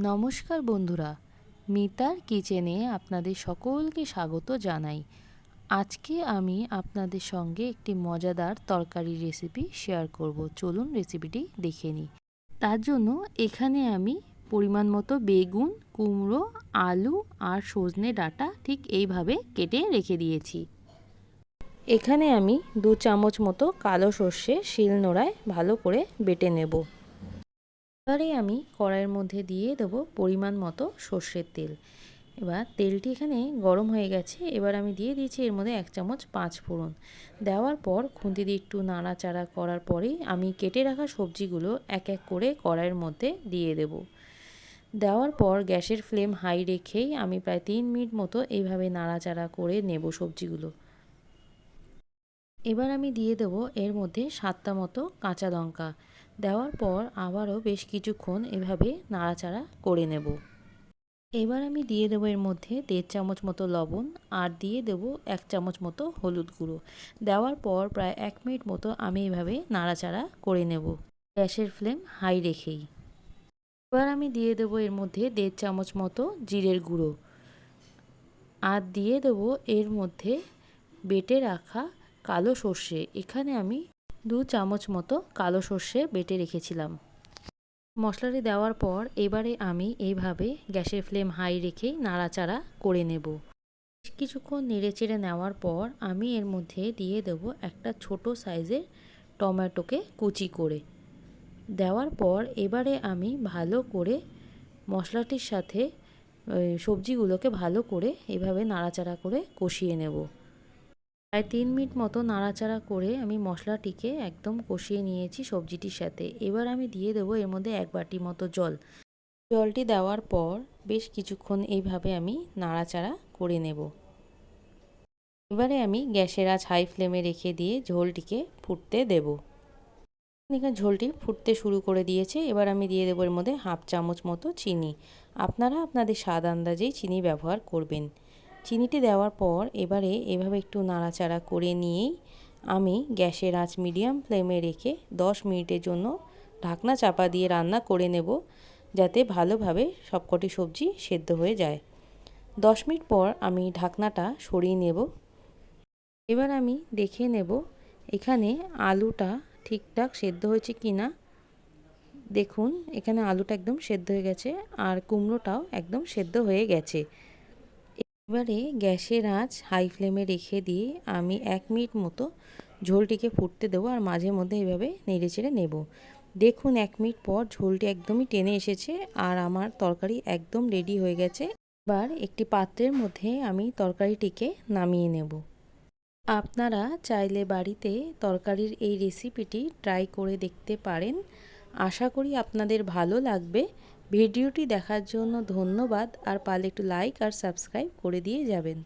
নমস্কার বন্ধুরা, মিতার কিচেনে আপনাদের সকলকে স্বাগত জানাই। আজকে আমি আপনাদের সঙ্গে একটি মজাদার তরকারি রেসিপি শেয়ার করব। চলুন রেসিপিটি দেখে নিই। তার জন্য এখানে আমি পরিমাণ মতো বেগুন, কুমড়ো, আলু আর সজনে ডাটা ঠিক এইভাবে কেটে রেখে দিয়েছি। এখানে আমি দু চামচ মতো কালো সর্ষে শিল নোড়ায় ভালো করে বেটে নেব। এবারে আমি কড়াইয়ের মধ্যে দিয়ে দেবো পরিমাণ মতো সর্ষের তেল। এবার তেলটি এখানে গরম হয়ে গেছে, এবার আমি দিয়ে দিয়েছি এর মধ্যে এক চামচ পাঁচ ফোড়ন। দেওয়ার পর খুন্তি দিয়ে একটু নাড়াচাড়া করার পরেই আমি কেটে রাখা সবজিগুলো এক এক করে কড়াইয়ের মধ্যে দিয়ে দেব। দেওয়ার পর গ্যাসের ফ্লেম হাই রেখেই আমি প্রায় তিন মিনিট মতো এইভাবে নাড়াচাড়া করে নেব সবজিগুলো। এবার আমি দিয়ে দেবো এর মধ্যে সাতটা মতো কাঁচা লঙ্কা। দেওয়ার পর আবারও বেশ কিছুক্ষণ এভাবে নাড়াচাড়া করে নেব। এবার আমি দিয়ে দেবো এর মধ্যে দেড় চামচ মতো লবণ আর দিয়ে দেবো এক চামচ মতো হলুদ গুঁড়ো। দেওয়ার পর প্রায় এক মিনিট মতো আমি এভাবে নাড়াচাড়া করে নেব গ্যাসের ফ্লেম হাই রেখেই। এবার আমি দিয়ে দেবো এর মধ্যে দেড় চামচ মতো জিরের গুঁড়ো। আর দিয়ে দেবো এর মধ্যে বেটে রাখা কালো সর্ষে। এখানে আমি দু চামচ মতো কালো সর্ষে বেটে রেখেছিলাম। মশলাটি দেওয়ার পর এবারে আমি এইভাবে গ্যাসের ফ্লেম হাই রেখে নাড়াচাড়া করে নেব। কিছুক্ষণ নেড়ে চেড়ে নেওয়ার পর আমি এর মধ্যে দিয়ে দেব একটা ছোট সাইজের টমেটোকে কুচি করে। দেওয়ার পর এবারে আমি ভালো করে মশলাটির সাথে সবজিগুলোকে ভালো করে এভাবে নাড়াচাড়া করে কষিয়ে নেব। প্রায় তিন মিনিট মতো নাড়াচাড়া করে আমি মশলাটিকে একদম কষিয়ে নিয়েছি সবজিটির সাথে। এবার আমি দিয়ে দেবো এর মধ্যে এক বাটি মতো জল। জলটি দেওয়ার পর বেশ কিছুক্ষণ এইভাবে আমি নাড়াচাড়া করে নেব। এবারে আমি গ্যাসের আজ হাই ফ্লেমে রেখে দিয়ে ঝোলটিকে ফুটতে দেব। এখানে ঝোলটি ফুটতে শুরু করে দিয়েছে। এবার আমি দিয়ে দেবো এর মধ্যে হাফ চামচ মতো চিনি। আপনারা আপনাদের স্বাদ আন্দাজেই চিনি ব্যবহার করবেন। চিনিটি দেওয়ার পর এবারে এভাবে একটু নাড়াচাড়া করে নিয়েই আমি গ্যাসের আঁচ মিডিয়াম ফ্লেমে রেখে দশ মিনিটের জন্য ঢাকনা চাপা দিয়ে রান্না করে নেব যাতে ভালোভাবে সবকটি সবজি সেদ্ধ হয়ে যায়। দশ মিনিট পর আমি ঢাকনাটা সরিয়ে নেব। এবার আমি দেখে নেব এখানে আলুটা ঠিকঠাক সেদ্ধ হয়েছে কি না দেখুন, এখানে আলুটা একদম সেদ্ধ হয়ে গেছে আর কুমড়োটাও একদম সেদ্ধ হয়ে গেছে। এবারে গ্যাসের আঁচ হাই ফ্লেমে রেখে দিয়ে আমি এক মিনিট মতো ঝোলটিকে ফুটতে দেবো আর মাঝে মধ্যে এভাবে নেড়ে চেড়ে নেব। দেখুন, এক মিনিট পর ঝোলটি একদমই টেনে এসেছে আর আমার তরকারি একদম রেডি হয়ে গেছে। এবার একটি পাত্রের মধ্যে আমি তরকারিটিকে নামিয়ে নেব। আপনারা চাইলে বাড়িতে তরকারির এই রেসিপিটি ট্রাই করে দেখতে পারেন। আশা করি আপনাদের ভালো লাগবে। ভিডিওটি দেখার জন্য ধন্যবাদ। আর পারলে একটু লাইক আর সাবস্ক্রাইব করে দিয়ে যাবেন।